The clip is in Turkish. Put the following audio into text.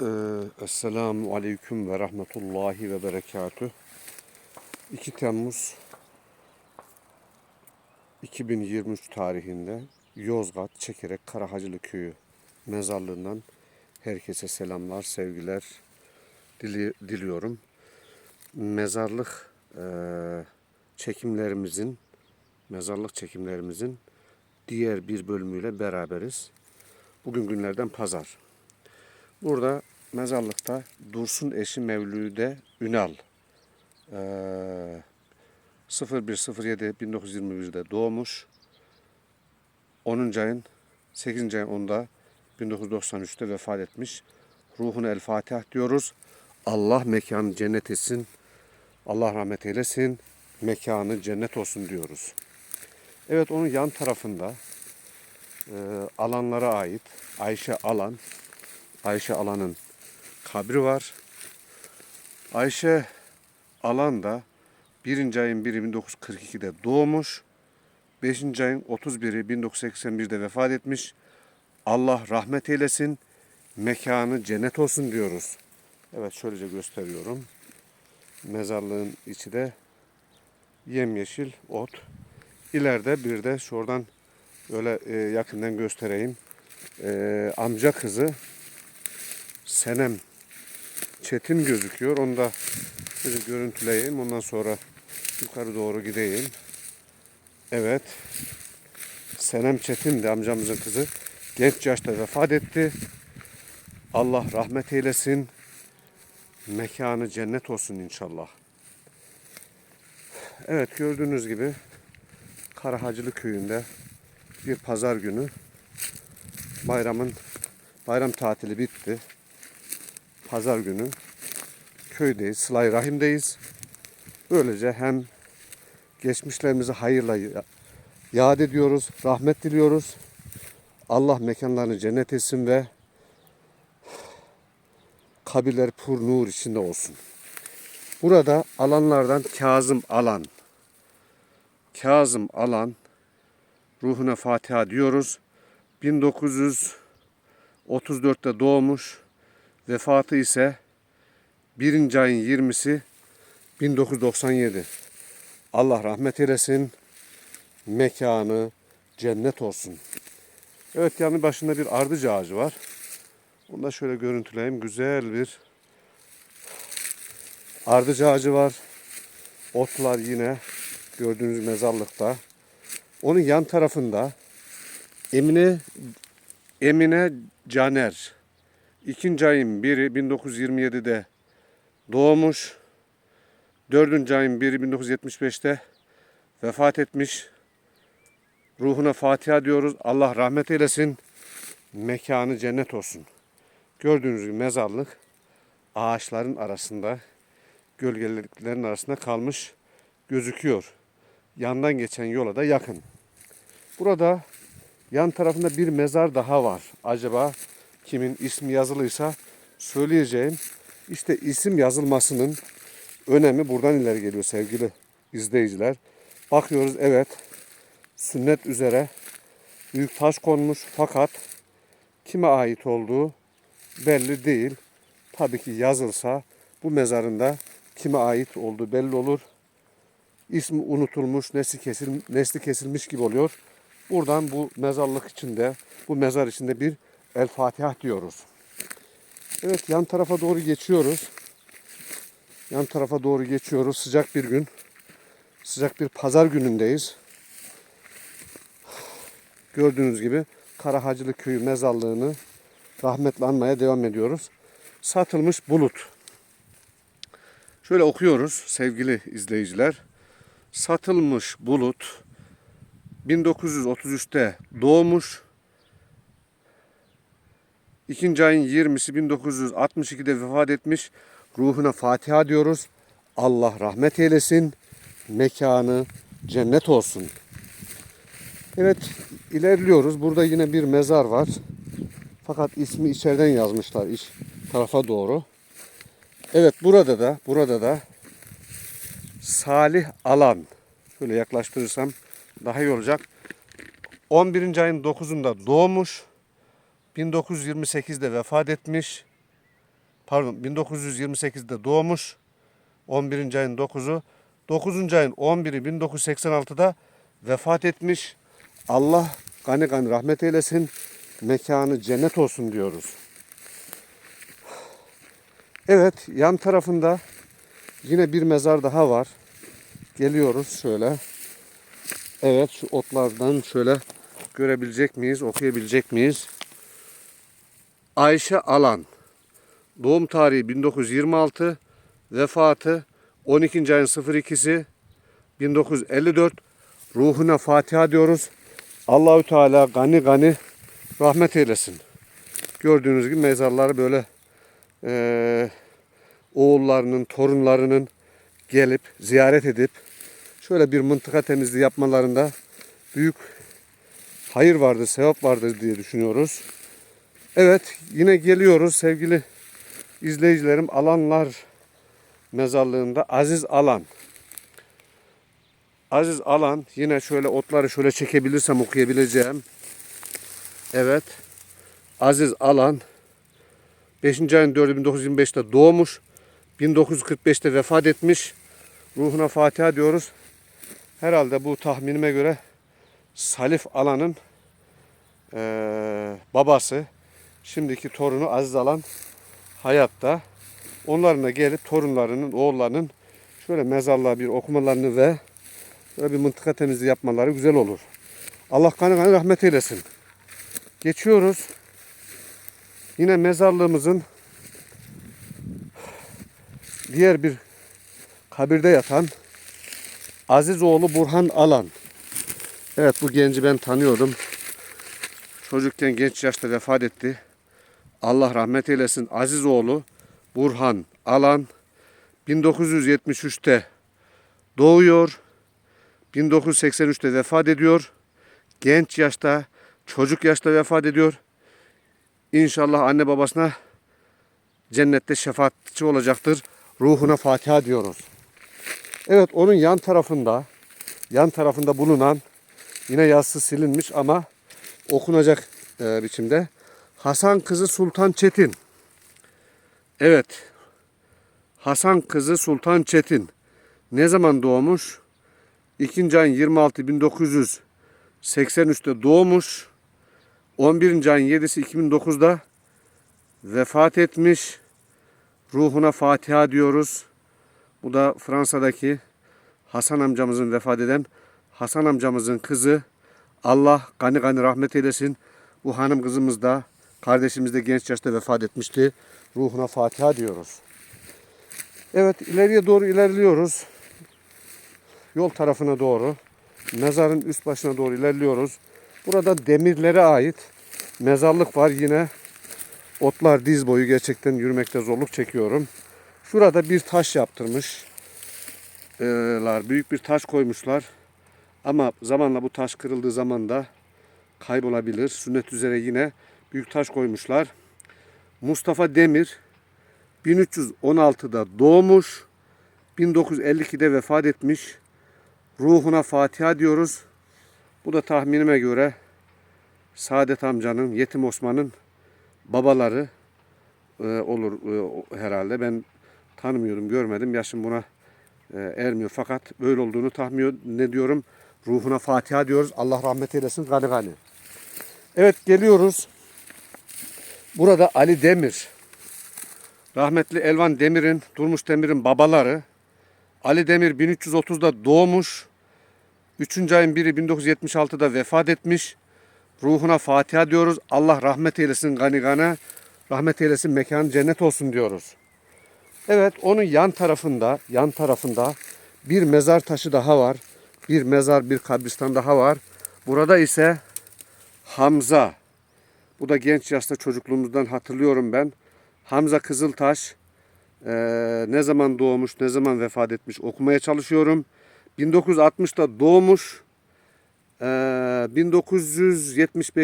Ee, Esselamu Aleyküm ve Rahmetullahi ve Berekatüh. 2 Temmuz 2023 tarihinde Yozgat Çekerek Karahacılı Köyü mezarlığından herkese selamlar, sevgiler dili- diliyorum. Mezarlık eee, çekimlerimizin, mezarlık çekimlerimizin diğer bir bölümüyle beraberiz. Bugün günlerden pazar. Burada mezarlıkta Dursun eşi Mevlüde Ünal eee 01.07.1921'de doğmuş. 10. ayın 8. ayın 10'da 1993'te vefat etmiş. Ruhuna el Fatiha diyoruz. Allah mekanı cennet etsin. Allah rahmet eylesin. Mekanı cennet olsun diyoruz. Evet onun yan tarafında eee, alanlara ait Ayşe Alan Ayşe Alan'ın kabri var. Ayşe Alan da 1. ayın 1'i 1942'de doğmuş. 5. ayın 31'i 1981'de vefat etmiş. Allah rahmet eylesin. Mekanı cennet olsun diyoruz. Evet şöylece gösteriyorum. Mezarlığın içi de yemyeşil ot. İleride bir de şuradan öyle e, yakından göstereyim. E, amca kızı Senem Çetin gözüküyor. Onu da şöyle görüntüleyeyim. Ondan sonra yukarı doğru gideyim. Evet. Senem Çetin de amcamızın kızı. Genç yaşta vefat etti. Allah rahmet eylesin. Mekanı cennet olsun inşallah. Evet gördüğünüz gibi Karahacılı köyünde bir pazar günü bayramın bayram tatili bitti pazar günü köydeyiz, Sıla-i Rahim'deyiz. Böylece hem geçmişlerimizi hayırla ya- yad ediyoruz, rahmet diliyoruz. Allah mekanlarını cennet etsin ve kabirler pur nur içinde olsun. Burada alanlardan Kazım Alan, Kazım Alan ruhuna Fatiha diyoruz. 1934'te doğmuş. Vefatı ise 1. ayın 20'si 1997. Allah rahmet eylesin. Mekanı cennet olsun. Evet yanı başında bir ardıç ağacı var. Onu da şöyle görüntüleyeyim. Güzel bir ardıç ağacı var. Otlar yine gördüğünüz mezarlıkta. Onun yan tarafında Emine Emine Caner İkinci ayın biri 1927'de doğmuş. Dördüncü ayın biri 1975'te vefat etmiş. Ruhuna Fatiha diyoruz. Allah rahmet eylesin. Mekanı cennet olsun. Gördüğünüz gibi mezarlık ağaçların arasında, gölgeliklerin arasında kalmış gözüküyor. Yandan geçen yola da yakın. Burada yan tarafında bir mezar daha var. Acaba kimin ismi yazılıysa söyleyeceğim. İşte isim yazılmasının önemi buradan ileri geliyor sevgili izleyiciler. Bakıyoruz evet sünnet üzere büyük taş konmuş fakat kime ait olduğu belli değil. Tabii ki yazılsa bu mezarında kime ait olduğu belli olur. İsmi unutulmuş, nesli, kesil, nesli kesilmiş gibi oluyor. Buradan bu mezarlık içinde, bu mezar içinde bir El Fatiha diyoruz. Evet yan tarafa doğru geçiyoruz. Yan tarafa doğru geçiyoruz. Sıcak bir gün. Sıcak bir pazar günündeyiz. Gördüğünüz gibi Karahacılı Köyü mezarlığını rahmetle anmaya devam ediyoruz. Satılmış bulut. Şöyle okuyoruz sevgili izleyiciler. Satılmış bulut 1933'te doğmuş. İkinci ayın 20'si 1962'de vefat etmiş. Ruhuna Fatiha diyoruz. Allah rahmet eylesin. Mekanı cennet olsun. Evet ilerliyoruz. Burada yine bir mezar var. Fakat ismi içeriden yazmışlar iç tarafa doğru. Evet burada da burada da Salih Alan. Şöyle yaklaştırırsam daha iyi olacak. 11. ayın 9'unda doğmuş. 1928'de vefat etmiş. pardon 1928'de doğmuş. 11. ayın 9'u. 9. ayın 11'i 1986'da vefat etmiş. Allah gani gani rahmet eylesin. Mekanı cennet olsun diyoruz. Evet yan tarafında yine bir mezar daha var. Geliyoruz şöyle. Evet şu otlardan şöyle görebilecek miyiz, okuyabilecek miyiz? Ayşe Alan. Doğum tarihi 1926, vefatı 12. ayın 02'si 1954. Ruhuna Fatiha diyoruz. Allahü Teala gani gani rahmet eylesin. Gördüğünüz gibi mezarları böyle eee, oğullarının, torunlarının gelip ziyaret edip şöyle bir mıntıka temizliği yapmalarında büyük hayır vardır, sevap vardır diye düşünüyoruz. Evet, yine geliyoruz sevgili izleyicilerim. Alanlar mezarlığında Aziz Alan. Aziz Alan yine şöyle otları şöyle çekebilirsem okuyabileceğim. Evet. Aziz Alan 5. ayın 4'ü 1925'te doğmuş. 1945'te vefat etmiş. Ruhuna Fatiha diyoruz. Herhalde bu tahminime göre Salif Alan'ın eee, babası. Şimdiki torunu Aziz Alan hayatta. Onların da gelip torunlarının, oğullarının şöyle mezarlığa bir okumalarını ve böyle bir mıntıka temizliği yapmaları güzel olur. Allah kanı kanı rahmet eylesin. Geçiyoruz. Yine mezarlığımızın diğer bir kabirde yatan Azizoğlu Burhan Alan. Evet bu genci ben tanıyordum. Çocukken genç yaşta vefat etti. Allah rahmet eylesin. Azizoğlu Burhan Alan 1973'te doğuyor. 1983'te vefat ediyor. Genç yaşta, çocuk yaşta vefat ediyor. İnşallah anne babasına cennette şefaatçi olacaktır. Ruhuna Fatiha diyoruz. Evet onun yan tarafında, yan tarafında bulunan yine yazısı silinmiş ama okunacak e, biçimde Hasan kızı Sultan Çetin. Evet. Hasan kızı Sultan Çetin. Ne zaman doğmuş? 2. ayın 26 1983'te doğmuş. 11. ayın 7'si 2009'da vefat etmiş. Ruhuna Fatiha diyoruz. Bu da Fransa'daki Hasan amcamızın vefat eden Hasan amcamızın kızı. Allah gani gani rahmet eylesin. Bu hanım kızımız da kardeşimiz de genç yaşta vefat etmişti. Ruhuna Fatiha diyoruz. Evet ileriye doğru ilerliyoruz. Yol tarafına doğru. Mezarın üst başına doğru ilerliyoruz. Burada demirlere ait mezarlık var yine. Otlar diz boyu gerçekten yürümekte zorluk çekiyorum. Şurada bir taş yaptırmışlar. Büyük bir taş koymuşlar. Ama zamanla bu taş kırıldığı zaman da kaybolabilir. Sünnet üzere yine büyük taş koymuşlar. Mustafa Demir 1316'da doğmuş. 1952'de vefat etmiş. Ruhuna Fatiha diyoruz. Bu da tahminime göre Saadet amcanın, Yetim Osman'ın babaları e, olur e, herhalde. Ben tanımıyorum, görmedim. Yaşım buna e, ermiyor. Fakat böyle olduğunu tahmin ne diyorum? Ruhuna Fatiha diyoruz. Allah rahmet eylesin. Gani gani. Evet geliyoruz. Burada Ali Demir. Rahmetli Elvan Demir'in, Durmuş Demir'in babaları. Ali Demir 1330'da doğmuş. 3. ayın biri 1976'da vefat etmiş. Ruhuna Fatiha diyoruz. Allah rahmet eylesin gani gani. Rahmet eylesin mekan cennet olsun diyoruz. Evet onun yan tarafında, yan tarafında bir mezar taşı daha var. Bir mezar, bir kabristan daha var. Burada ise Hamza. Bu da genç yaşta çocukluğumuzdan hatırlıyorum ben. Hamza Kızıltaş. Ee, ne zaman doğmuş, ne zaman vefat etmiş okumaya çalışıyorum. 1960'da doğmuş. Ee, 1975'te